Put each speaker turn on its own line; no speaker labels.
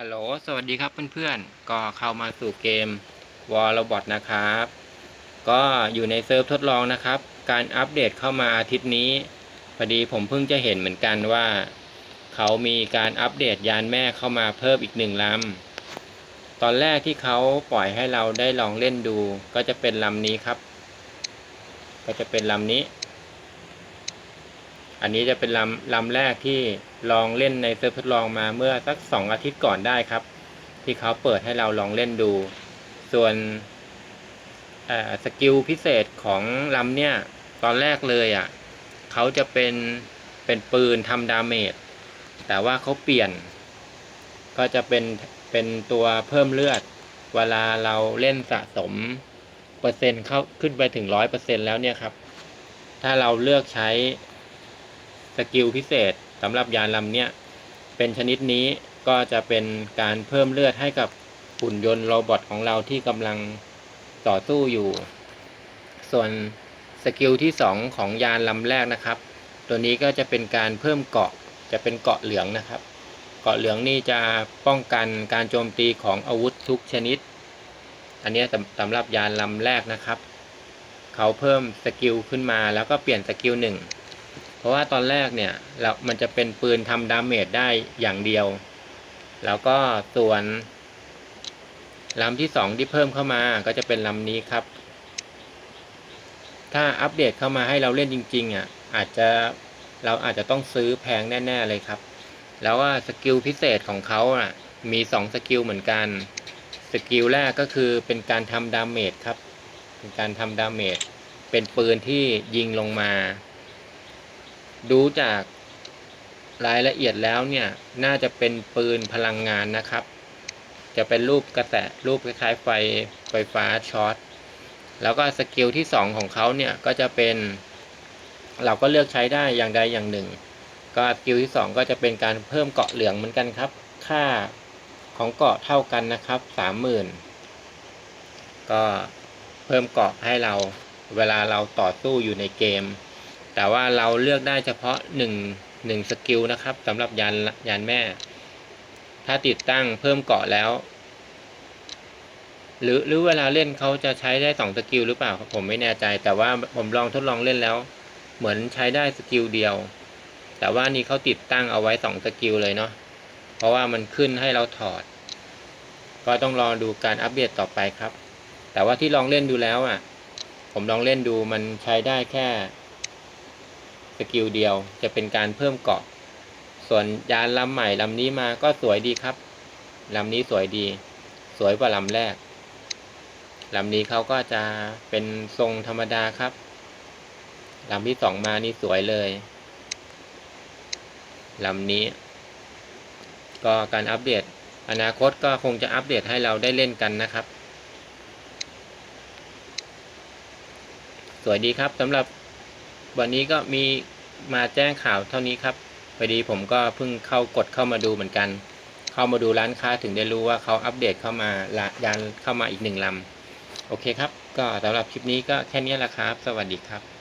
ฮัลโหล สวัสดีครับเพื่อนๆ ก็เข้ามาสู่เกม War Robot นะครับ ก็อยู่ในเซิร์ฟทดลองนะครับ การอัปเดตเข้ามาอาทิตย์นี้ พอดีผมเพิ่งจะเห็นเหมือนกันว่า เขามีการอัปเดตยานแม่เข้ามาเพิ่มอีกหนึ่งลำ ตอนแรกที่เขาปล่อยให้เราได้ลองเล่นดู ก็จะเป็นลำนี้ครับ ก็จะเป็นลำนี้ อันนี้จะเป็นลำลำแรกที่ลองเล่นในเซิร์ฟทดลองมาเมื่อสักสองอาทิตย์ก่อนได้ครับ ที่เขาเปิดให้เราลองเล่นดู ส่วนสกิลพิเศษของลำเนี่ย ตอนแรกเลยอะ่ะเขาจะเป็นเป็นปืนทำดาเมจแต่ว่าเขาเปลี่ยน ก็จะเป็นเป็นตัวเพิ่มเลือด เวลาเราเล่นสะสมเปอร์เซ็นต์เข้าขึ้นไปถึงร้อยเปอร์เซ็นต์แล้วเนี่ยครับ ถ้าเราเลือกใช้ สกิลพิเศษสำหรับยานลำเนี้ยเป็นชนิดนี้ก็จะเป็นการเพิ่มเลือดให้กับหุ่นยนต์โรบอทของเราที่กำลังต่อสู้อยู่ ส่วนสกิลที่ 2 ของยานลำแรกนะครับ ตัวนี้ก็จะเป็นการเพิ่มเกาะจะเป็นเกาะเหลืองนะครับ เกาะเหลืองนี่จะป้องกันการโจมตีของอาวุธทุกชนิด อันนี้สำสำหรับยานลำแรกนะครับ เขาเพิ่มสกิลขึ้นมาแล้วก็เปลี่ยนสกิลหนึ่ง เพราะว่าตอนแรกเนี่ยเรามันจะเป็นปืนทำดาเมจได้อย่างเดียว แล้วก็ส่วนลำที่สองที่เพิ่มเข้ามาก็จะเป็นลำนี้ครับ ถ้าอัปเดตเข้ามาให้เราเล่นจริง ๆอะอาจจะเราอาจจะต้องซื้อแพงแน่ ๆ เลยครับ แล้วว่าสกิลพิเศษของเขาอะมีสองสกิลเหมือนกันสกิลแรกก็คือเป็นการทำดาเมจครับ เป็นการทำดาเมจเป็นปืนที่ยิงลงมา ดูจากรายละเอียดแล้วเนี่ยน่าจะเป็นปืนพลังงานนะครับ จะเป็นรูปกระแสรูปคล้ายๆไฟไฟฟ้าช็อตแล้วก็สกิลที่ 2 ของเขาเนี่ยก็จะเป็น เราก็เลือกใช้ได้อย่างใดอย่างหนึ่ง ก็สกิลที่ 2 ก็จะเป็นการเพิ่มเกาะเหลืองเหมือนกันครับ ค่าของเกาะเท่ากันนะครับ 30,000 ก็เพิ่มเกาะให้เราเวลาเราต่อสู้อยู่ในเกม แต่ว่าเราเลือกได้เฉพาะหนึ่งหนึ่งสกิลนะครับสำหรับยานยานแม่ ถ้าติดตั้งเพิ่มเกาะแล้ว หรือหรือเวลาเล่นเขาจะใช้ได้สองสกิลหรือเปล่าครับผมไม่แน่ใจ แต่ว่าผมลองทดลองเล่นแล้ว เหมือนใช้ได้สกิลเดียว แต่ว่านี่เขาติดตั้งเอาไว้สองสกิลเลยเนาะเพราะว่ามันขึ้นให้เราถอด ก็ต้องรอดูการอัปเดตต่อไปครับ แต่ว่าที่ลองเล่นดูแล้วอะ ผมลองเล่นดูมันใช้ได้แค่ สกิลเดียว จะเป็นการเพิ่มเกาะ ส่วนยานลำใหม่ลำนี้มาก็สวยดีครับลำนี้สวยดี สวยกว่าลำแรกลำนี้เขาก็จะเป็นทรงธรรมดาครับลำที่สองมานี่สวยเลยลำนี้ ก็การอัปเดต อนาคตก็คงจะอัปเดตให้เราได้เล่นกันนะครับ สวยดีครับสำหรับ วันนี้ก็มีมาแจ้งข่าวเท่านี้ครับพอดีผมก็เพิ่งเข้ากดเข้ามาดูเหมือนกัน เข้ามาดูร้านค้าถึงได้รู้ว่าเขาอัปเดตเข้ามาละยานเข้ามาอีกหนึ่งลำโอเคครับ ก็สำหรับคลิปนี้ก็แค่นี้แหละครับ สวัสดีครับ